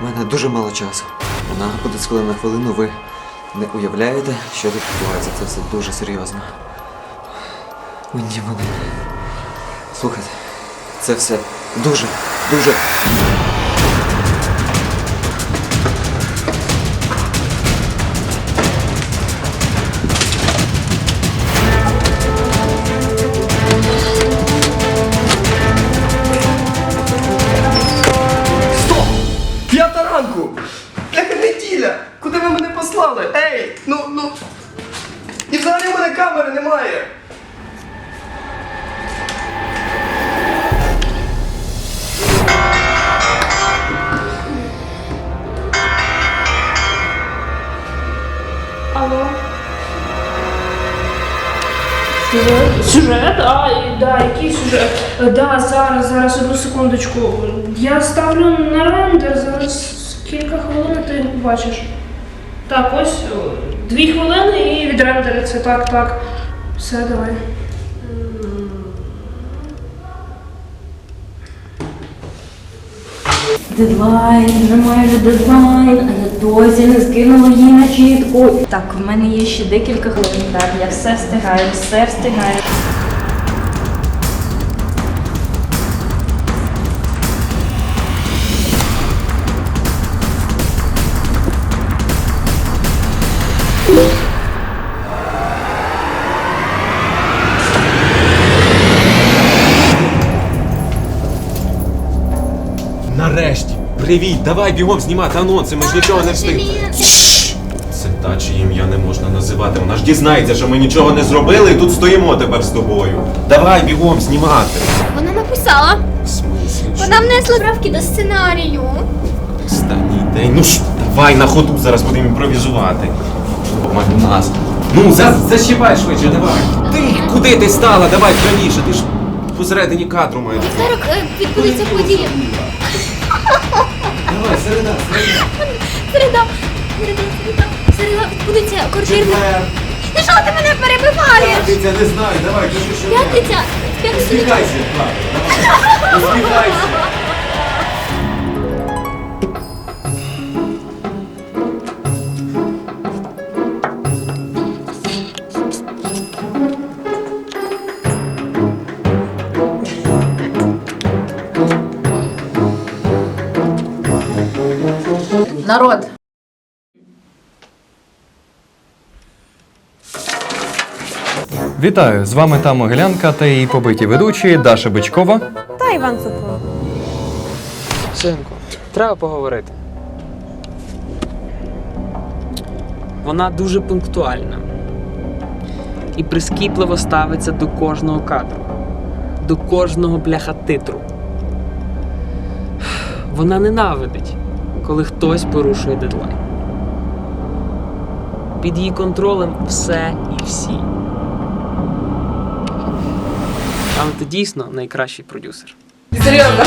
У мене дуже мало часу. Вона буде з на хвилину. Ви не уявляєте, що тут відбувається. Це все дуже серйозно. О, ні, мене. Слухайте, це все дуже, дуже. Послали? Ей! Ну, ну. І взагалі в мене камери немає! Алло. Сюжет? Сюжет? А, і- да, який сюжет? Е, Да, зараз, зараз, одну секундочку. Я ставлю на рендер, зараз кілька хвилин ти побачиш. Так, ось дві хвилини і відрендериться. Так, так. Все, давай. Дедлайн, немає вже дедлайн, а я досі не скинула їй начітку. Так, в мене є ще декілька хвилин. Так, я все встигаю, все встигаю. Нарешті! Привіт! Давай бігом знімати анонси, ми ж нічого не встигли. Це та чиє ім'я не можна називати. Вона ж дізнається, що ми нічого не зробили і тут стоїмо тепер з тобою. Давай бігом знімати. Вона написала. В смислі? що? Вона внесла правки до сценарію. Останній день. Ну ж, давай на ходу зараз будемо імпровізувати. Помаль у нас. Ну, за, защіпай швидше, давай. Ти куди ти стала? Давай правіше, ти ж посередині кадру маєш. Вівторок е, відбудеться подія. Давай, середа, середа. Середа. Середа, середа. Середа відбудеться. Четвер. Ти що ти мене перебиваєш? П'ятниця, не знаю, давай, кажи, що. П'ятниця. П'ятниця. Усміхайся, давай. Усміхайся. Народ. Вітаю! З вами та Могилянка та її побиті ведучі Даша Бичкова. Та Іван Цукров. Синку, треба поговорити. Вона дуже пунктуальна і прискіпливо ставиться до кожного кадру, до кожного бляха титру. Вона ненавидить, коли хтось порушує дедлайн. Під її контролем все і всі. Але ти дійсно найкращий продюсер. Серйозно.